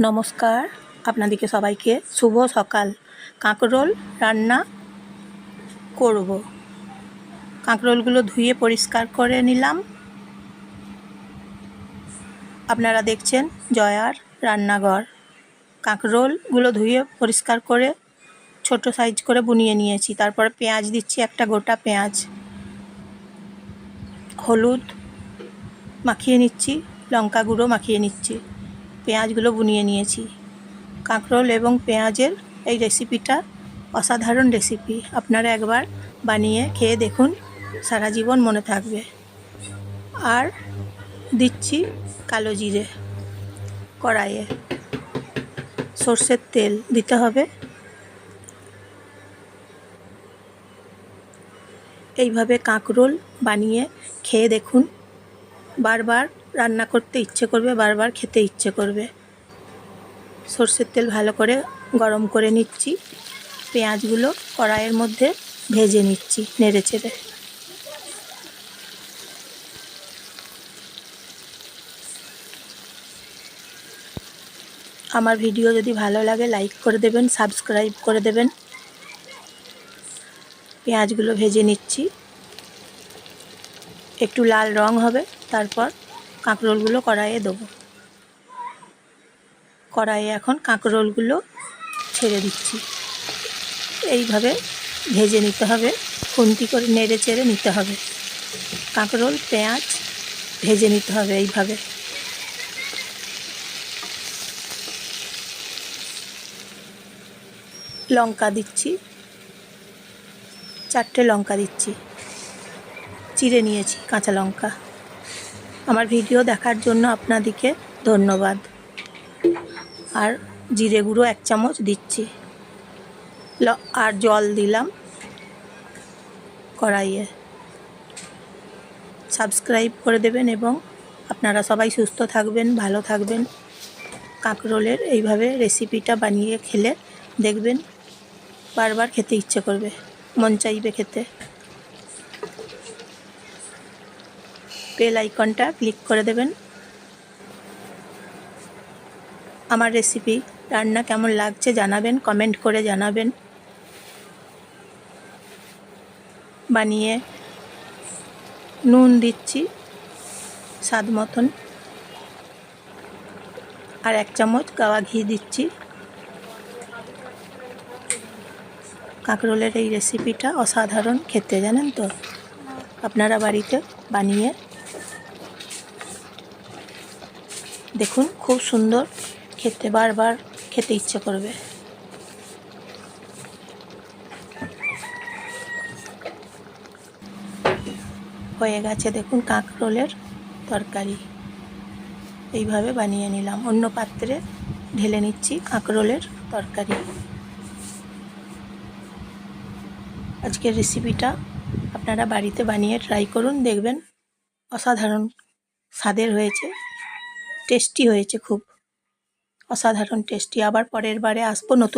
নমস্কার। আপনাদেরকে সবাইকে শুভ সকাল। কাঁকরোল রান্না করব। কাঁকরোলগুলো ধুয়ে পরিষ্কার করে নিলাম। আপনারা দেখছেন জয়ার রান্নাঘর। কাঁকরোলগুলো ধুয়ে পরিষ্কার করে ছোট সাইজ করে বুনিয়ে নিয়েছি। তারপরে পেঁয়াজ দিচ্ছি, একটা গোটা পেঁয়াজ। হলুদ মাখিয়ে নিচ্ছি, লঙ্কা গুঁড়ো মাখিয়ে নিচ্ছি। পেঁয়াজগুলো বুনিয়ে নিয়েছি। কাঁকরোল এবং পেঁয়াজের এই রেসিপিটা অসাধারণ রেসিপি আপনারা একবার বানিয়ে খেয়ে দেখুন, সারা জীবন মনে থাকবে। আর দিচ্ছি কালো জিরে কড়াইয়ে। সর্ষের তেল দিতে হবে। এইভাবে কাঁকরোল বানিয়ে খেয়ে দেখুন। বারবার রান্না করতে ইচ্ছে করবে, বারবার খেতে ইচ্ছে করবে। সর্ষের তেল ভালো করে গরম করে নিচ্ছি। পেঁয়াজগুলো কড়াইয়ের মধ্যে ভেজে নিচ্ছি, নেড়ে চেড়ে। আমার ভিডিও যদি ভালো লাগে, লাইক করে দেবেন, সাবস্ক্রাইব করে দেবেন। পেঁয়াজগুলো ভেজে নিচ্ছি। একটু লাল রং হবে, তারপর কাঁকরোলগুলো কড়াইয়ে দেবো। কড়াইয়ে এখন কাঁকরোলগুলো ছেড়ে দিচ্ছি। এইভাবে ভেজে নিতে হবে, খুন্তি করে নেড়ে চেড়ে নিতে হবে। কাঁকরোল, পেঁয়াজ ভেজে নিতে হবে এইভাবে। লঙ্কা দিচ্ছি, চারটে লঙ্কা দিচ্ছি। চিড়ে নিয়েছি, কাঁচা লঙ্কা। আমার ভিডিও দেখার জন্য আপনাদেরকে ধন্যবাদ। আর জিরে গুঁড়ো এক চামচ দিচ্ছি। আর জল দিলাম কড়াইয়ে। সাবস্ক্রাইব করে দেবেন এবং আপনারা সবাই সুস্থ থাকবেন, ভালো থাকবেন। কাঁকরোলের এইভাবে রেসিপিটা বানিয়ে খেলে দেখবেন বারবার খেতে ইচ্ছে করবে, মন চাইবে খেতে। বেল আইকনটা ক্লিক করে দেবেন। আমার রেসিপি রান্না কেমন লাগছে জানাবেন কমেন্ট করে জানাবেন। বানিয়ে নুন দিচ্ছি স্বাদ মতন। আর এক চামচ গাওয়া ঘি দিচ্ছি। কাঁকরোলের এই রেসিপিটা অসাধারণ খেতে, জানেন তো? আপনারা বাড়িতে বানিয়ে দেখুন, খুব সুন্দর। খেতে বারবার খেতে ইচ্ছে করবে। হয়ে গেছে দেখুন কাঁকরোলের তরকারি। এইভাবে বানিয়ে নিলাম। অন্য পাত্রে ঢেলে নিচ্ছি কাঁকরোলের তরকারি। আজকের রেসিপিটা আপনারা বাড়িতে বানিয়ে ট্রাই করুন, দেখবেন অসাধারণ স্বাদের হয়েছে। টেস্টি হয়েছে খুব। অসাধারণ টেস্টি আবার পরের বারে আসব নতুন